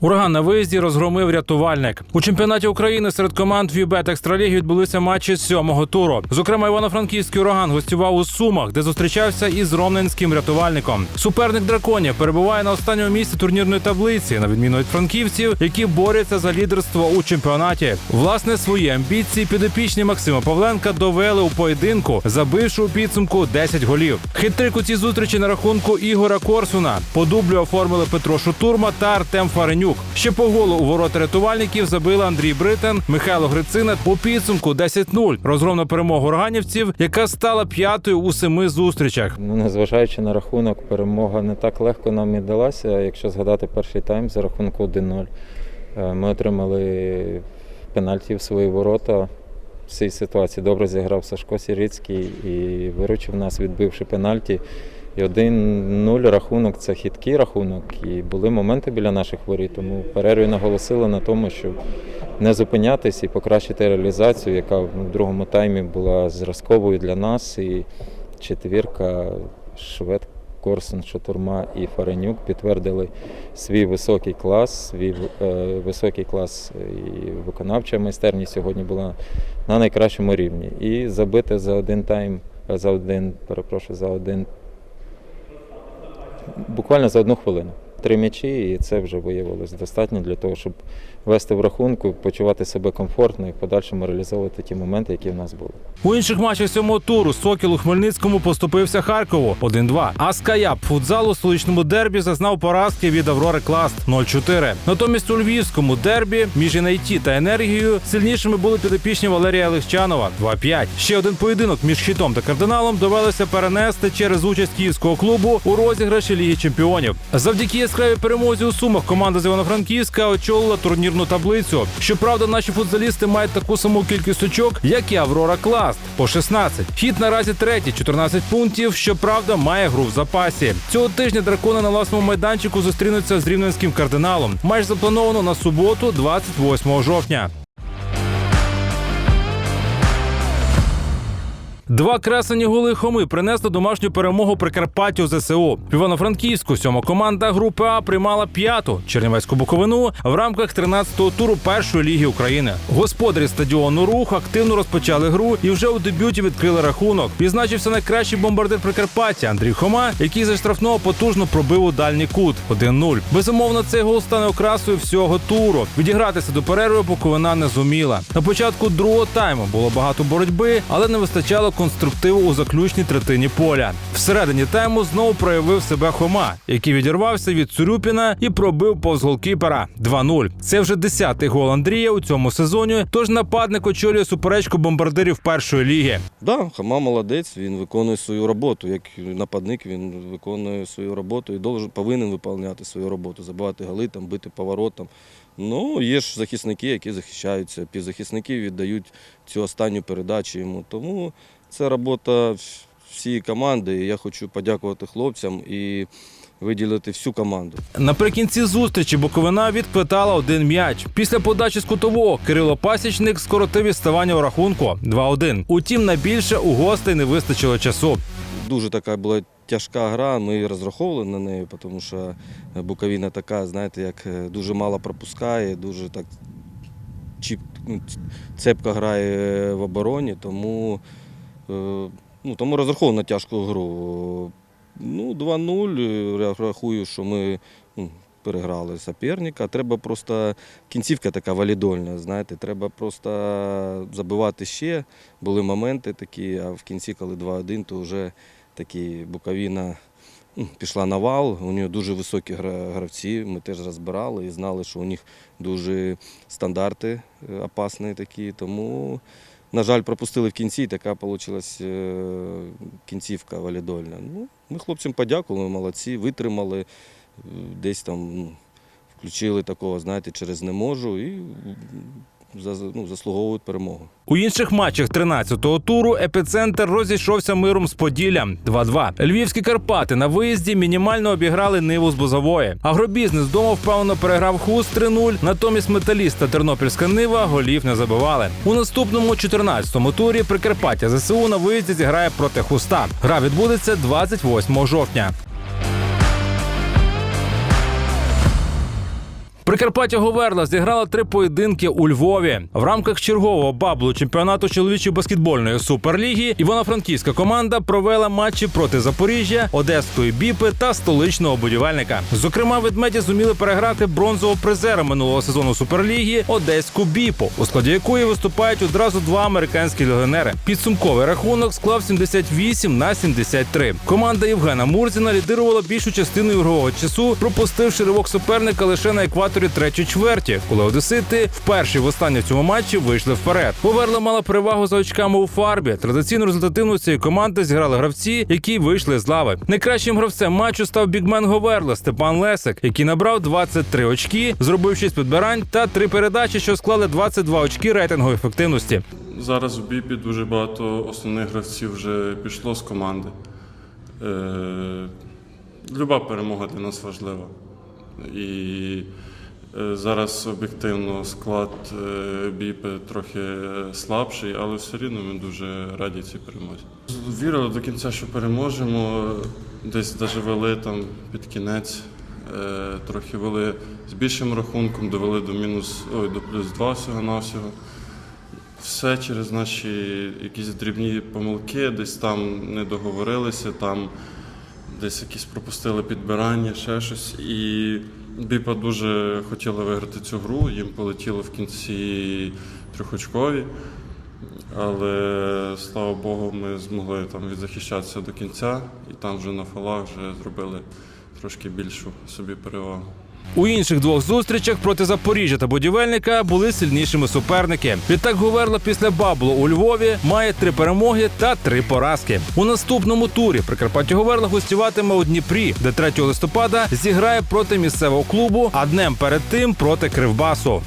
Ураган на виїзді розгромив рятувальник. У чемпіонаті України серед команд Вібет Екстраліги відбулися матчі сьомого туру. Зокрема, Івано-Франківський ураган гостював у Сумах, де зустрічався із ромненським рятувальником. Суперник драконів перебуває на останньому місці турнірної таблиці, на відміну від франківців, які борються за лідерство у чемпіонаті. Власне, свої амбіції підопічні Максима Павленка довели у поєдинку, забивши у підсумку 10 голів. Хитрик у цій зустрічі на рахунку Ігора Корсуна. По дублю оформили Петро Шутурма та Артем Фаренюк. Ще по голу у ворота рятувальників забили Андрій Бритен, Михайло Грицина у підсумку 10-0. Розгромна перемога органівців, яка стала п'ятою у семи зустрічах. Ну, незважаючи на рахунок, перемога не так легко нам і далася. Якщо згадати перший тайм за рахунку 1-0, е, ми отримали пенальті в свої ворота. В цій ситуації добре зіграв Сашко Сірицький і виручив нас, відбивши пенальті. І 1-0 рахунок це хиткий рахунок. І були моменти біля наших воріт. Тому перерві наголосили на тому, щоб не зупинятись і покращити реалізацію, яка в другому таймі була зразковою для нас. І четвірка Швед, Корсун, Шатурма і Фаренюк підтвердили свій високий клас, свій е, високий клас і виконавча майстерність сьогодні була на найкращому рівні. І забити за один тайм, за один, перепрошую, за один, буквально за одну хвилину. Три м'ячі, і це вже виявилось достатньо для того, щоб вести в рахунку, почувати себе комфортно і в подальшому реалізовувати ті моменти, які в нас були. У інших матчах сьомого туру Сокіл у Хмельницькому поступився Харкову 1-2. А Скаяп футзал у столичному дербі зазнав поразки від Аврори Класт 0-4. Натомість у львівському дербі між «Інайті» та енергією сильнішими були підопічні Валерія Легчанова 2-5. Ще один поєдинок між хітом та кардиналом довелося перенести через участь київського клубу у розіграші Ліги Чемпіонів. Завдяки яскравій перемозі у сумах команда з Івано-Франківська очолила турнірну таблицю. Щоправда, наші футзалісти мають таку саму кількість очок, як і Аврора Класт по 16. Хід наразі третій, 14 пунктів. Щоправда, має гру в запасі. Цього тижня дракони на власному майданчику зустрінуться з рівненським кардиналом. Матч заплановано на суботу, 28 жовтня. Два красені голи Хоми принесли домашню перемогу Прикарпаттю ЗСУ. Івано-Франківську сьома команда групи А приймала п'яту Чернівецьку Буковину в рамках 13-го туру першої ліги України. Господарі стадіону рух активно розпочали гру і вже у дебюті відкрили рахунок. Відзначився найкращий бомбардир Прикарпаття Андрій Хома, який за штрафного потужно пробив у дальній кут 1-0. Безумовно, цей гол стане окрасою всього туру. Відігратися до перерви Буковина не зуміла. На початку другого тайму було багато боротьби, але не вистачало конструктиву у заключній третині поля. Всередині тайму знову проявив себе Хома, який відірвався від Цурюпіна і пробив повз голкіпера 2-0. Це вже десятий гол Андрія у цьому сезоні. Тож нападник очолює суперечку бомбардирів першої ліги. Да, Хама молодець, він виконує свою роботу. Як нападник він виконує свою роботу і повинен виконувати свою роботу, забивати голи, там, бити поворотом. Ну, є ж захисники, які захищаються. Півзахисники віддають цю останню передачу йому. Тому це робота вс- всієї команди. І я хочу подякувати хлопцям і виділити всю команду. Наприкінці зустрічі Буковина відквитала один м'яч. Після подачі з кутового Кирило Пасічник скоротив відставання у рахунку 2-1. Утім, найбільше у гостей не вистачило часу. Дуже така була тяжка гра. Ми розраховували на неї, тому що Буковина така, знаєте, як е, дуже мало пропускає, дуже так ну, цепко грає в обороні, тому, ну, тому розраховували на тяжку гру. Ну, 2-0. Я рахую, що ми ну, переграли суперника. Треба просто кінцівка така валідольна. Знаєте, треба просто забивати ще. Були моменти такі, а в кінці, коли 2-1, то вже такі Буковіна ну, пішла на вал. У нього дуже високі гравці. Ми теж розбирали і знали, що у них дуже стандарти е, опасні такі. Тому, на жаль, пропустили в кінці, і така вийшла кінцівка валідольна. Ну, ми хлопцям подякували, молодці, витримали, е, десь там ну, включили такого, знаєте, через не можу і ну, заслуговують перемогу. У інших матчах 13-го туру епіцентр розійшовся миром з Поділлям 2-2. Львівські Карпати на виїзді мінімально обіграли Ниву з Бузової. Агробізнес дома впевнено переграв хуст 3-0. Натомість металіст та Тернопільська Нива голів не забивали. У наступному 14-му турі Прикарпаття ЗСУ на виїзді зіграє проти хуста. Гра відбудеться 28 жовтня. Прикарпаття Говерла зіграла три поєдинки у Львові в рамках чергового баблу чемпіонату чоловічої баскетбольної суперліги. Івано-Франківська команда провела матчі проти Запоріжжя, Одеської біпи та столичного будівельника. Зокрема, ведмеді зуміли переграти бронзового призера минулого сезону суперліги Одеську біпу, у складі якої виступають одразу два американські легіонери. Підсумковий рахунок склав 78 на 73. Команда Євгена Мурзіна лідирувала більшу частину ігрового часу, пропустивши ривок суперника лише на екваторі третьої чверті, коли одесити вперше і востаннє в цьому матчі вийшли вперед. Поверла мала перевагу за очками у фарбі. Традиційну результативну цієї команди зіграли гравці, які вийшли з лави. Найкращим гравцем матчу став бігмен Говерла Степан Лесик, який набрав 23 очки, зробив 6 підбирань та 3 передачі, що склали 22 очки рейтингу ефективності. Зараз у Біпі дуже багато основних гравців вже пішло з команди. Е, люба перемога для нас важлива. І зараз об'єктивно склад е, Біпи трохи е, слабший, але все рівно ми дуже раді цій перемозі. Вірили до кінця, що переможемо. Десь навіть вели там під кінець. Е, трохи вели з більшим рахунком, довели до мінус ой, до плюс 2 всього-навсього. Все через наші якісь дрібні помилки, десь там не договорилися, там десь якісь пропустили підбирання, ще щось. І Біпа дуже хотіли виграти цю гру, їм полетіло в кінці трьохочкові. Але слава Богу, ми змогли там відзахищатися до кінця, і там вже на фалах вже зробили трошки більшу собі перевагу. У інших двох зустрічах проти Запоріжжя та будівельника були сильнішими суперники. Відтак Говерла після Баблу у Львові має три перемоги та три поразки. У наступному турі Прикарпаття Говерла гостюватиме у Дніпрі, де 3 листопада зіграє проти місцевого клубу, а днем перед тим проти Кривбасу.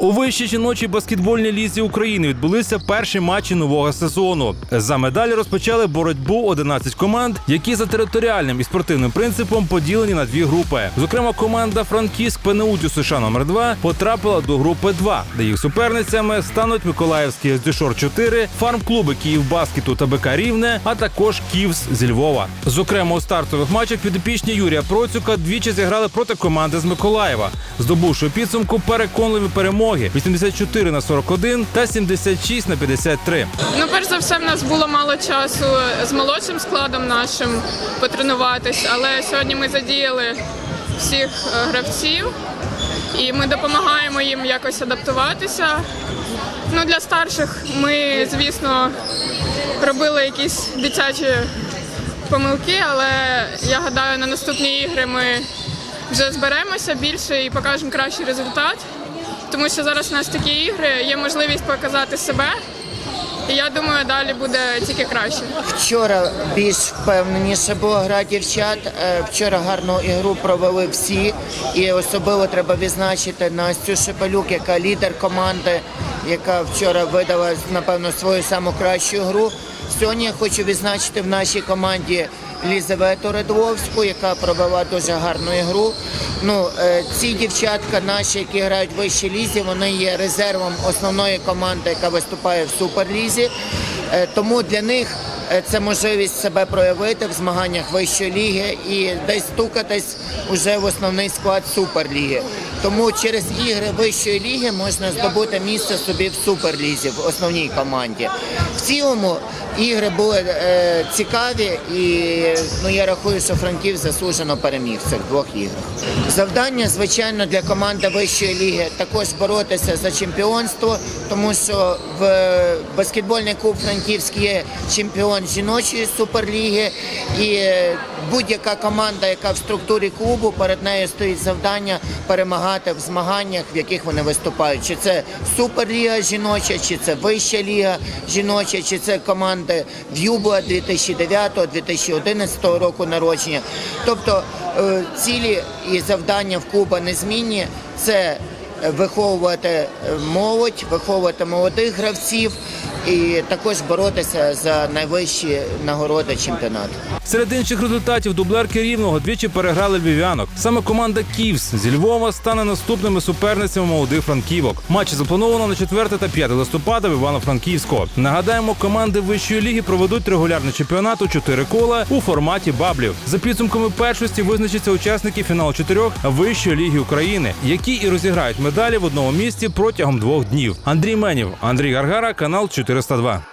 У вищій жіночій баскетбольній лізі України відбулися перші матчі нового сезону. За медалі розпочали боротьбу 11 команд, які за територіальним і спортивним принципом поділені на дві групи. Зокрема, команда Франківськ ПНУ США номер 2 потрапила до групи 2, де їх суперницями стануть Миколаївський СДШОР 4, фарм-клуби Київбаскету та БК Рівне, а також Ківс зі Львова. Зокрема, у стартових матчах підопічні Юрія Процюка двічі зіграли проти команди з Миколаєва, здобувши підсумку переконливі перемоги 84 на 41 та 76 на 53. Ну, перш за все, в нас було мало часу з молодшим складом нашим потренуватись, але сьогодні ми задіяли всіх е, гравців і ми допомагаємо їм якось адаптуватися. Ну, для старших ми, звісно, робили якісь дитячі помилки, але я гадаю, на наступні ігри ми вже зберемося більше і покажемо кращий результат. Тому що зараз у нас такі ігри, є можливість показати себе. І я думаю, далі буде тільки краще. Вчора більш впевненіше була гра дівчат. Е, Вчора гарну ігру провели всі. І особливо треба відзначити Настю Шепелюк, яка лідер команди, яка вчора видала напевно свою саму кращу гру. Сьогодні я хочу відзначити в нашій команді Лізавету Редвовську, яка провела дуже гарну ігру. Ну, е, ці дівчатка наші, які грають в вищій лізі, вони є резервом основної команди, яка виступає в суперлізі. Е, Тому для них е, це можливість себе проявити в змаганнях вищої ліги і десь стукатись уже в основний склад суперліги. Тому через ігри вищої ліги можна здобути місце собі в суперлізі, в основній команді. В цілому ігри були е, цікаві, і ну я рахую, що Франків заслужено переміг в цих двох іграх. Завдання, звичайно, для команди вищої ліги також боротися за чемпіонство, тому що в баскетбольний клуб Франківський є чемпіон жіночої суперліги, і е, будь-яка команда, яка в структурі клубу, перед нею стоїть завдання перемагати в змаганнях, в яких вони виступають. Чи це суперліга жіноча, чи це вища ліга жіноча, чи це команди В'юбла 2009-2011 року народження. Тобто е, цілі і завдання в клуба незмінні. Це виховувати е, молодь, виховувати молодих гравців, і також боротися за найвищі нагороди чемпіонату. Серед інших результатів дублерки рівного двічі переграли львів'янок. Саме команда Ківс зі Львова стане наступними суперницями молодих франківок. Матчі заплановано на 4 та 5 листопада в Івано-Франківську. Нагадаємо, команди вищої ліги проведуть регулярний чемпіонат у чотири кола у форматі баблів. За підсумками першості визначаться учасники фіналу чотирьох вищої ліги України, які і розіграють медалі в одному місці протягом двох днів. Андрій Менів, Андрій Гаргара, канал 402.